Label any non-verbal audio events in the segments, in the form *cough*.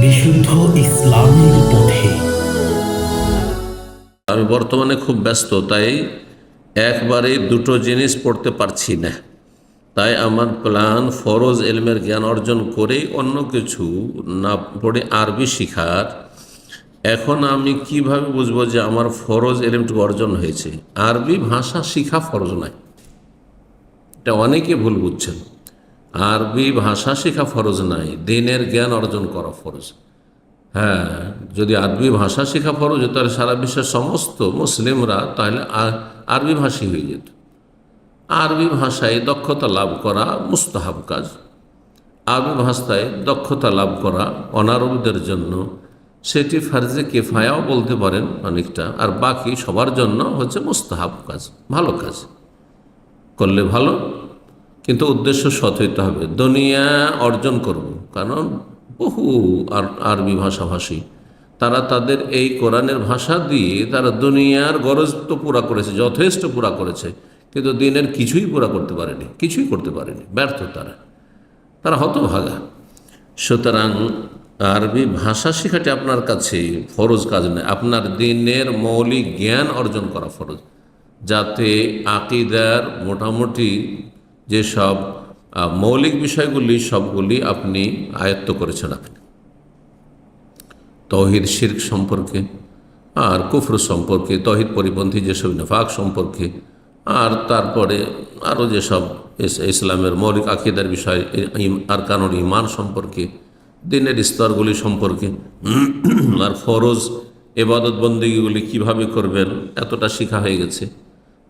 বিশুদ্ধ ইসলামের পথে। আমি বর্তমানে খুব ব্যস্ত, তাই একবারে দুটো জিনিস পড়তে পারছি না। তাই আমার প্ল্যান ফরজ এলমের জ্ঞান অর্জন করেই অন্য কিছু না পড়ে আরবি শিখার। এখন আমি কীভাবে বুঝব যে আমার ফরজ এলমটুকু অর্জন হয়েছে? আরবি ভাষা শিখা ফরজ নয়। এটা অনেকে ভুল বুঝছেন। আরবি ভাষা শেখা ফরজ নাই, দিনের জ্ঞান অর্জন করা ফরজ। হ্যাঁ যদি আরবি ভাষা শেখা ফরজ তাহলে সারা বিশ্বের সমস্ত মুসলিমরা তাহলে আরবি ভাষী হয়ে যেত। আরবি ভাষায় দক্ষতা লাভ করা মুস্তাহাব কাজ। আরবি ভাষায় দক্ষতা লাভ করা অনারবদের জন্য সেটি ফার্জে কেফায়াও বলতে পারেন অনেকটা, আর বাকি সবার জন্য হচ্ছে মুস্তাহাব কাজ, ভালো কাজ। করলে ভালো কিন্তু উদ্দেশ্য সৎ হইতে হবে। দুনিয়া অর্জন করব। কারণ বহু আর, আরবি ভাষাভাষী, তারা তাদের এই কোরআনের ভাষা দিয়ে তারা দুনিয়ার গরজ তো পুরা করেছে, যথেষ্ট পুরা করেছে, কিন্তু দিনের কিছুই পুরা করতে পারেনি, কিছুই করতে পারেনি, ব্যর্থ তারা। তারা হতভাগা। সুতরাং আরবি ভাষা শেখাটি আপনার কাছে ফরজ কাজ নয়। আপনার দিনের মৌলিক জ্ঞান অর্জন করা ফরজ। যাতে আকিদার মোটামুটি যেসব মৌলিক বিষয়গুলি সবগুলি আপনি আয়ত্ত করেছেন আপনি। তহিদ, শির্ক সম্পর্কে, আর কুফর সম্পর্কে, তহিদ পরিপন্থী যেসব নেফাক সম্পর্কে, আর তারপরে আরও যেসব ইসলামের মৌলিক আকিদার বিষয় আর কানুন ইমান সম্পর্কে, দিনের স্তরগুলি সম্পর্কে, *clears throat* আর ফরজ এবাদত বন্দীগুলি কীভাবে করবেন, এতটা শিখা হয়ে গেছে।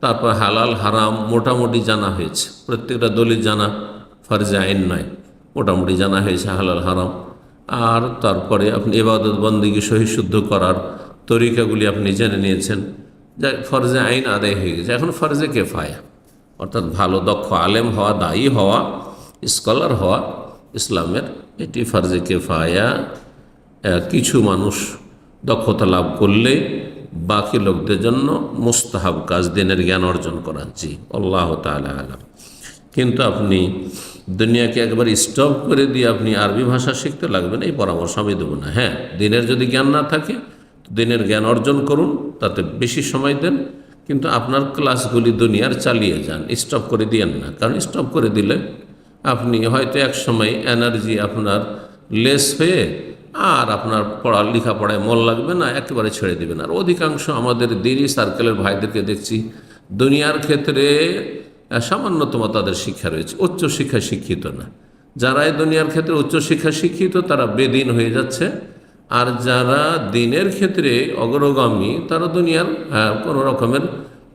তারপর হালাল হারাম মোটামুটি জানা হয়েছে। প্রত্যেকটা দলিল জানা ফরজে আইন নয়। মোটামুটি জানা হয়েছে হালাল হারাম। আর তারপরে আপনি এবাদত বন্দীকে সহি শুদ্ধ করার তরিকাগুলি আপনি জেনে নিয়েছেন। যা ফরজে আইন আদায় হয়ে গেছে। এখন ফরজে কেফায়া। অর্থাৎ ভালো দক্ষ আলেম হওয়া দায়ী হওয়া স্কলার হওয়া ইসলামের এটি ফরজে কেফায়া। আহ, কিছু মানুষ দক্ষতা লাভ করলে বাকি লোকদের জন্য মুস্তাহাব কাজ, দিনের জ্ঞান অর্জন করা। জি, আল্লাহ তালা আলাম। কিন্তু আপনি দুনিয়াকে একবার স্টপ করে দিয়ে আপনি আরবি ভাষা শিখতে লাগবেন, এই পরামর্শ আমি দেবো না। হ্যাঁ দিনের যদি জ্ঞান না থাকে দিনের জ্ঞান অর্জন করুন, তাতে বেশি সময় দেন। কিন্তু আপনার ক্লাসগুলি দুনিয়ার চালিয়ে যান, স্টপ করে দিয়েন না। কারণ স্টপ করে দিলে আপনি হয়তো এক সময় এনার্জি আপনার লেস হয়ে আর আপনার পড়া লেখাপড়ায় মন লাগবে না, একেবারে ছেড়ে দেবেন। আর অধিকাংশ আমাদের দিনই সার্কেলের ভাইদেরকে দেখছি, দুনিয়ার ক্ষেত্রে সামান্যতম তাদের শিক্ষা রয়েছে, উচ্চ শিক্ষা শিক্ষিত না। যারা এই দুনিয়ার ক্ষেত্রে উচ্চ শিক্ষা শিক্ষিত, তারা বেদিন হয়ে যাচ্ছে। আর যারা দিনের ক্ষেত্রে অগ্রগামী, তারা দুনিয়ার কোনো রকমের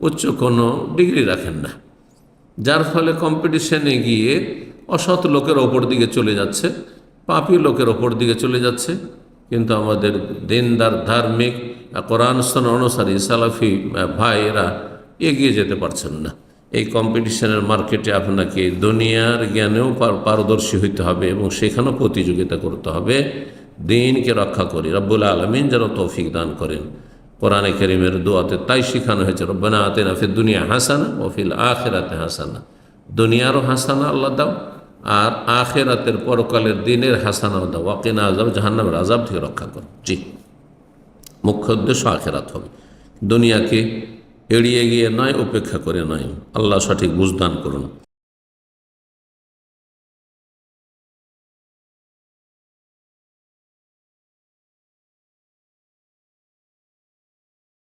উচ্চ কোনো ডিগ্রি রাখেন না। যার ফলে কম্পিটিশনে গিয়ে অসৎ লোকের ওপর দিকে চলে যাচ্ছে। পাপি লোকের ওপর দিকে চলে যাচ্ছে। কিন্তু আমাদের দিনদার, ধার্মিক কোরআন অনুসারী সালাফি ভাইয়েরা এগিয়ে যেতে পারছেন না। এই কম্পিটিশনের মার্কেটে আপনাকে দুনিয়ার জ্ঞানেও পারদর্শী হইতে হবে এবং সেখানেও প্রতিযোগিতা করতে হবে। দিনকে রক্ষা করি। রব্বুল আলমিন যেন তৌফিক দান করেন। কোরআনে করিমের দোয়াতে তাই শেখানো হয়েছে, রব্বানা আতে না ফির দুনিয়া হাসানা ও ফিল আখেরাতে হাসানা। দুনিয়ারও হাসানা আল্লাহ দাও। আর আখেরাতের পরকালের দিনের হাসানাও দাও। ওয়াকিনা আজাব জাহান্নামের আজাব থেকে রক্ষা করো। জি। মুখ্য উদ্দেশ্য আখেরাত হবে। দুনিয়াকে এড়িয়ে গিয়ে নয়, উপেক্ষা করে নয়। আল্লাহ সঠিক বুঝদান করুন।